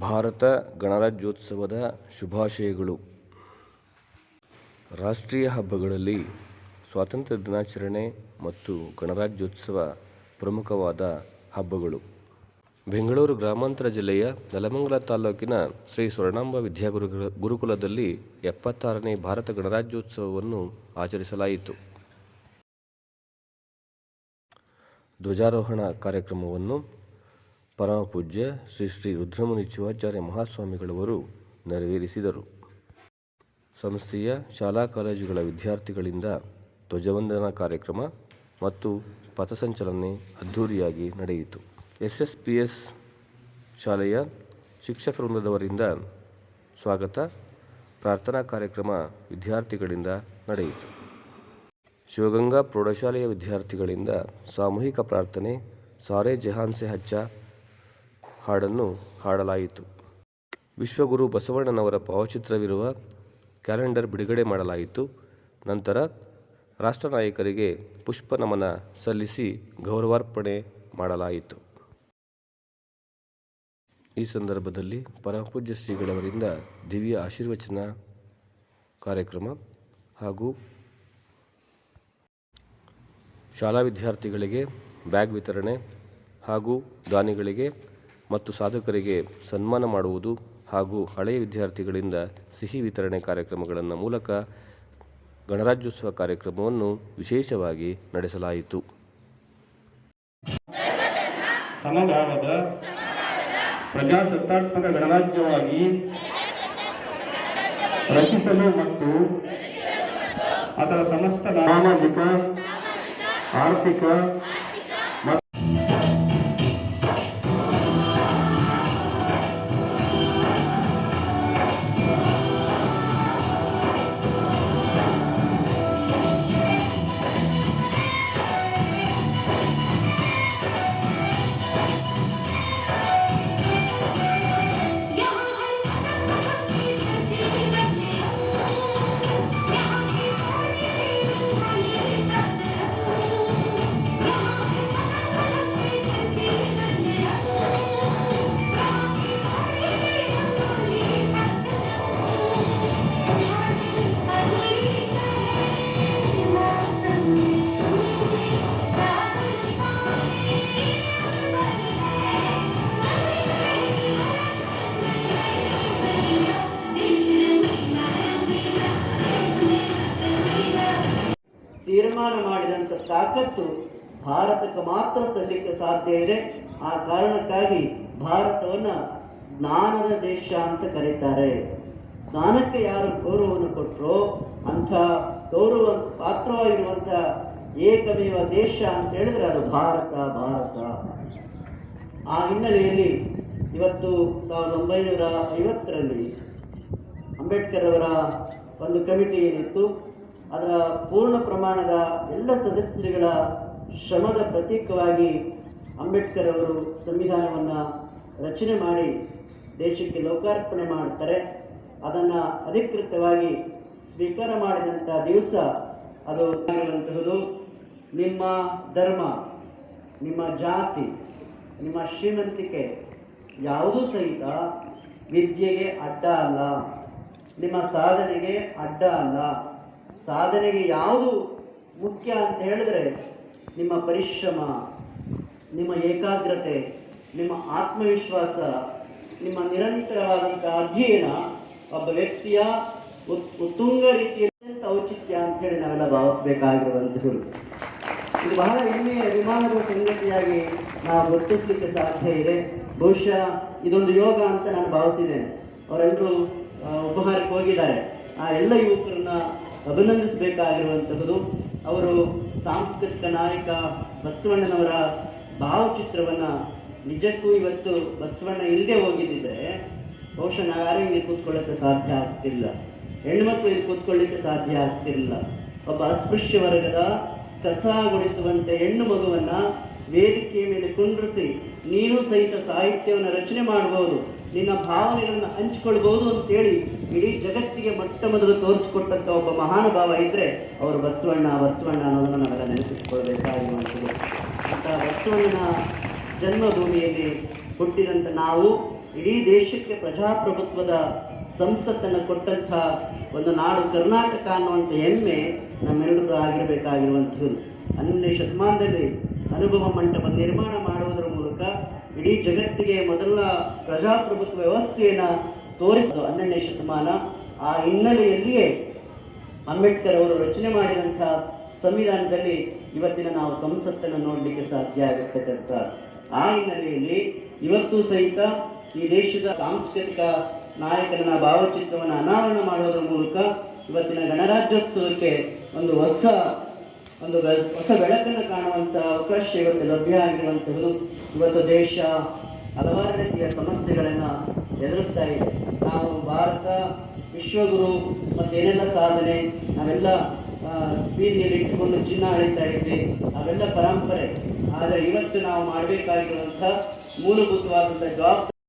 ಭಾರತ ಗಣರಾಜ್ಯೋತ್ಸವದ ಶುಭಾಶಯಗಳು. ರಾಷ್ಟ್ರೀಯ ಹಬ್ಬಗಳಲ್ಲಿ ಸ್ವಾತಂತ್ರ್ಯ ದಿನಾಚರಣೆ ಮತ್ತು ಗಣರಾಜ್ಯೋತ್ಸವ ಪ್ರಮುಖವಾದ ಹಬ್ಬಗಳು. ಬೆಂಗಳೂರು ಗ್ರಾಮಾಂತರ ಜಿಲ್ಲೆಯ ನೆಲಮಂಗಲ ತಾಲೂಕಿನ ಶ್ರೀ ಸ್ವರ್ಣಾಂಬ ವಿದ್ಯಾಗುರು ಗುರುಕುಲದಲ್ಲಿ ಎಪ್ಪತ್ತಾರನೇ ಭಾರತ ಗಣರಾಜ್ಯೋತ್ಸವವನ್ನು ಆಚರಿಸಲಾಯಿತು. ಧ್ವಜಾರೋಹಣ ಕಾರ್ಯಕ್ರಮವನ್ನು ಪರಮಪೂಜ್ಯ ಶ್ರೀ ಶ್ರೀ ರುದ್ರಮುನಿ ಶಿವಾಚಾರ್ಯ ಮಹಾಸ್ವಾಮಿಗಳವರು ನೆರವೇರಿಸಿದರು. ಸಂಸ್ಥೆಯ ಶಾಲಾ ಕಾಲೇಜುಗಳ ವಿದ್ಯಾರ್ಥಿಗಳಿಂದ ಧ್ವಜವಂದನಾ ಕಾರ್ಯಕ್ರಮ ಮತ್ತು ಪಥಸಂಚಲನೆ ಅದ್ಧೂರಿಯಾಗಿ ನಡೆಯಿತು. ಎಸ್ ಎಸ್ ಪಿ ಎಸ್ ಶಾಲೆಯ ಶಿಕ್ಷಕ ವೃಂದದವರಿಂದ ಸ್ವಾಗತ. ಪ್ರಾರ್ಥನಾ ಕಾರ್ಯಕ್ರಮ ವಿದ್ಯಾರ್ಥಿಗಳಿಂದ ನಡೆಯಿತು. ಶಿವಗಂಗಾ ಪ್ರೌಢಶಾಲೆಯ ವಿದ್ಯಾರ್ಥಿಗಳಿಂದ ಸಾಮೂಹಿಕ ಪ್ರಾರ್ಥನೆ, ಸಾರೆ ಜಹಾನ್ ಸೆ ಹಚ್ಚ ಹಾಡನ್ನು ಹಾಡಲಾಯಿತು. ವಿಶ್ವಗುರು ಬಸವಣ್ಣನವರ ಭಾವಚಿತ್ರವಿರುವ ಕ್ಯಾಲೆಂಡರ್ ಬಿಡುಗಡೆ ಮಾಡಲಾಯಿತು. ನಂತರ ರಾಷ್ಟ್ರ ನಾಯಕರಿಗೆ ಪುಷ್ಪ ನಮನ ಸಲ್ಲಿಸಿ ಗೌರವಾರ್ಪಣೆ ಮಾಡಲಾಯಿತು. ಈ ಸಂದರ್ಭದಲ್ಲಿ ಪರಮಪೂಜ್ಯ ಶ್ರೀಗಳವರಿಂದ ದಿವ್ಯ ಆಶೀರ್ವಚನ ಕಾರ್ಯಕ್ರಮ ಹಾಗೂ ಶಾಲಾ ವಿದ್ಯಾರ್ಥಿಗಳಿಗೆ ಬ್ಯಾಗ್ ವಿತರಣೆ ಹಾಗೂ ದಾನಿಗಳಿಗೆ ಮತ್ತು ಸಾಧಕರಿಗೆ ಸನ್ಮಾನ ಮಾಡುವುದು ಹಾಗೂ ಹಳೆಯ ವಿದ್ಯಾರ್ಥಿಗಳಿಂದ ಸಿಹಿ ವಿತರಣೆ ಕಾರ್ಯಕ್ರಮಗಳನ್ನು ಮೂಲಕ ಗಣರಾಜ್ಯೋತ್ಸವ ಕಾರ್ಯಕ್ರಮವನ್ನು ವಿಶೇಷವಾಗಿ ನಡೆಸಲಾಯಿತು. ಸಮಗಾಲದ ಪ್ರಜಾಸತ್ತಾತ್ಮಕ ಗಣರಾಜ್ಯವಾಗಿ ರಚಿಸಲು ಮತ್ತು ಅದರ ಸಮಸ್ತ ಸಾಮಾಜಿಕ, ಆರ್ಥಿಕ ತಾಕತ್ತು ಭಾರತಕ್ಕೆ ಮಾತ್ರ ಸಲ್ಲಿಕ್ಕೆ ಸಾಧ್ಯ ಇದೆ. ಆ ಕಾರಣಕ್ಕಾಗಿ ಭಾರತವನ್ನ ಜ್ಞಾನದ ದೇಶ ಅಂತ ಕರೀತಾರೆ. ಜ್ಞಾನಕ್ಕೆ ಯಾರು ಗೌರವವನ್ನು ಕೊಟ್ಟರೋ ಅಂಥ ಗೌರವ ಪಾತ್ರವಾಗಿರುವಂಥ ಏಕಮೇವ ದೇಶ ಅಂತ ಹೇಳಿದ್ರೆ ಅದು ಭಾರತ ಭಾರತ. ಆ ಹಿನ್ನೆಲೆಯಲ್ಲಿ ಇವತ್ತು ಸಾವಿರದ ಒಂಬೈನೂರ ಐವತ್ತರಲ್ಲಿ ಅಂಬೇಡ್ಕರ್ ಅವರ ಒಂದು ಕಮಿಟಿ ಏನಿತ್ತು ಅದರ ಪೂರ್ಣ ಪ್ರಮಾಣದ ಎಲ್ಲ ಸದಸ್ಯರುಗಳ ಶ್ರಮದ ಪ್ರತೀಕವಾಗಿ ಅಂಬೇಡ್ಕರ್ ಅವರು ಸಂವಿಧಾನವನ್ನು ರಚನೆ ಮಾಡಿ ದೇಶಕ್ಕೆ ಲೋಕಾರ್ಪಣೆ ಮಾಡ್ತಾರೆ. ಅದನ್ನು ಅಧಿಕೃತವಾಗಿ ಸ್ವೀಕಾರ ಮಾಡಿದಂಥ ದಿವಸ ಅದು ಆಗಿರುವಂತಹದ್ದು ನಿಮ್ಮ ಧರ್ಮ, ನಿಮ್ಮ ಜಾತಿ, ನಿಮ್ಮ ಶ್ರೀಮಂತಿಕೆ ಯಾವುದೂ ಸಹಿತ ವಿದ್ಯೆಗೆ ಅಡ್ಡ ಅಲ್ಲ, ನಿಮ್ಮ ಸಾಧನೆಗೆ ಅಡ್ಡ ಅಲ್ಲ. ಸಾಧನೆಗೆ ಯಾವುದು ಮುಖ್ಯ ಅಂತ ಹೇಳಿದ್ರೆ ನಿಮ್ಮ ಪರಿಶ್ರಮ, ನಿಮ್ಮ ಏಕಾಗ್ರತೆ, ನಿಮ್ಮ ಆತ್ಮವಿಶ್ವಾಸ, ನಿಮ್ಮ ನಿರಂತರವಾದಂಥ ಅಧ್ಯಯನ ಒಬ್ಬ ವ್ಯಕ್ತಿಯ ಉತ್- ಉತ್ತುಂಗ ರೀತಿಯ ಔಚಿತ್ಯ ಅಂತ ಹೇಳಿ ನಾವೆಲ್ಲ ಭಾವಿಸಬೇಕಾಗಿರುವಂಥದ್ದು. ಇದು ಬಹಳ ಹೆಮ್ಮೆಯ ವಿಮಾನದ ಸಂಗತಿಯಾಗಿ ನಾವು ಗುರುತಿಸಲಿಕ್ಕೆ ಸಾಧ್ಯ ಇದೆ. ಬಹುಶಃ ಇದೊಂದು ಯೋಗ ಅಂತ ನಾನು ಭಾವಿಸಿದ್ದೇನೆ. ಅವರೆಲ್ಲರೂ ಉಪಹಾರಕ್ಕೆ ಹೋಗಿದ್ದಾರೆ. ಆ ಎಲ್ಲ ಯುವಕರನ್ನ ಅಭಿನಂದಿಸಬೇಕಾಗಿರುವಂತಹದು ಅವರು ಸಾಂಸ್ಕೃತಿಕ ನಾಯಕ ಬಸವಣ್ಣನವರ ಭಾವಚಿತ್ರವನ್ನ ನಿಜಕ್ಕೂ ಇವತ್ತು ಬಸವಣ್ಣ ಇಲ್ಲದೆ ಹೋಗಿದ್ದಿದ್ರೆ ಬಹುಶಃ ನಾವು ಯಾರೂ ಇಲ್ಲಿ ಕೂತ್ಕೊಳ್ಳೋಕ್ಕೆ ಸಾಧ್ಯ ಆಗ್ತಿಲ್ಲ. ಹೆಣ್ಮಕ್ಳು ಇಲ್ಲಿ ಕೂತ್ಕೊಳ್ಳಿಕ್ಕೆ ಸಾಧ್ಯ ಆಗ್ತಿರಲಿಲ್ಲ. ಒಬ್ಬ ಅಸ್ಪೃಶ್ಯ ವರ್ಗದ ಕಸಗೊಳಿಸುವಂತೆ ಹೆಣ್ಣು ಮಗುವನ್ನ ವೇದಿಕೆಯ ಮೇಲೆ ಕುಂಡ್ರಿಸಿ, ನೀನು ಸಹಿತ ಸಾಹಿತ್ಯವನ್ನು ರಚನೆ ಮಾಡಬಹುದು, ನಿನ್ನ ಭಾವನೆಗಳನ್ನು ಹಂಚಿಕೊಳ್ಬಹುದು ಅಂತೇಳಿ ಇಡೀ ಜಗತ್ತಿಗೆ ಮೊಟ್ಟ ಮೊದಲು ತೋರಿಸಿಕೊಟ್ಟಂತ ಒಬ್ಬ ಮಹಾನುಭಾವ ಇದ್ರೆ ಅವರು ಬಸವಣ್ಣ ಬಸವಣ್ಣ ಅನ್ನೋದನ್ನು ನಾವೆಲ್ಲ ನೆನಪಿಸಿಕೊಳ್ಬೇಕಾಗಿರುವಂಥದ್ದು ಅಂತ ಬಸವಣ್ಣನ ಜನ್ಮಭೂಮಿಯಲ್ಲಿ ಹುಟ್ಟಿದಂತ ನಾವು ಇಡೀ ದೇಶಕ್ಕೆ ಪ್ರಜಾಪ್ರಭುತ್ವದ ಸಂಸತ್ತನ್ನು ಕೊಟ್ಟಂಥ ಒಂದು ನಾಡು ಕರ್ನಾಟಕ ಅನ್ನುವಂಥ ಹೆಮ್ಮೆ ನಮ್ಮೆಲ್ಲರದ್ದು ಆಗಿರಬೇಕಾಗಿರುವಂಥದ್ದು. ಹನ್ನೊಂದನೇ ಶತಮಾನದಲ್ಲಿ ಅನುಭವ ಮಂಟಪ ನಿರ್ಮಾಣ ಮಾಡುವುದರ ಮೂಲಕ ಇಡೀ ಜಗತ್ತಿಗೆ ಮೊದಲ ಪ್ರಜಾಪ್ರಭುತ್ವ ವ್ಯವಸ್ಥೆಯನ್ನು ತೋರಿಸಿದ ಹನ್ನೆರಡನೇ ಶತಮಾನ. ಆ ಹಿನ್ನೆಲೆಯಲ್ಲಿಯೇ ಅಂಬೇಡ್ಕರ್ ಅವರು ರಚನೆ ಮಾಡಿದಂಥ ಸಂವಿಧಾನದಲ್ಲಿ ಇವತ್ತಿನ ನಾವು ಸಂಸತ್ತನ್ನು ನೋಡಲಿಕ್ಕೆ ಸಾಧ್ಯ ಆಗಿರ್ತಕ್ಕಂಥ ಆ ಹಿನ್ನೆಲೆಯಲ್ಲಿ ಇವತ್ತು ಸಹಿತ ಈ ದೇಶದ ಸಾಂಸ್ಕೃತಿಕ ನಾಯಕನ ಭಾವಚಿತ್ರವನ್ನು ಅನಾವರಣ ಮಾಡುವುದರ ಮೂಲಕ ಇವತ್ತಿನ ಗಣರಾಜ್ಯೋತ್ಸವಕ್ಕೆ ಒಂದು ಹೊಸ ಒಂದು ಹೊಸ ಬೆಳಕನ್ನು ಕಾಣುವಂಥ ಅವಕಾಶ ಇವತ್ತು ಲಭ್ಯ ಆಗಿರುವಂಥದ್ದು ಇವತ್ತು ದೇಶ ಹಲವಾರು ರೀತಿಯ ಸಮಸ್ಯೆಗಳನ್ನು ಎದುರಿಸ್ತಾ ಇದೆ. ನಾವು ಭಾರತ ವಿಶ್ವಗುರು ಮತ್ತು ಏನೆಲ್ಲ ಸಾಧನೆ, ನಾವೆಲ್ಲ ಬೀದಿಯಲ್ಲಿ ಇಟ್ಟುಕೊಂಡು ಚಿನ್ನ ಅಳಿತಾ ಇದ್ವಿ. ಅವೆಲ್ಲ ಪರಂಪರೆ. ಆದರೆ ಇವತ್ತು ನಾವು ಮಾಡಬೇಕಾಗಿರುವಂಥ ಮೂಲಭೂತವಾದಂಥ ಜವಾಬ್ದಾರಿ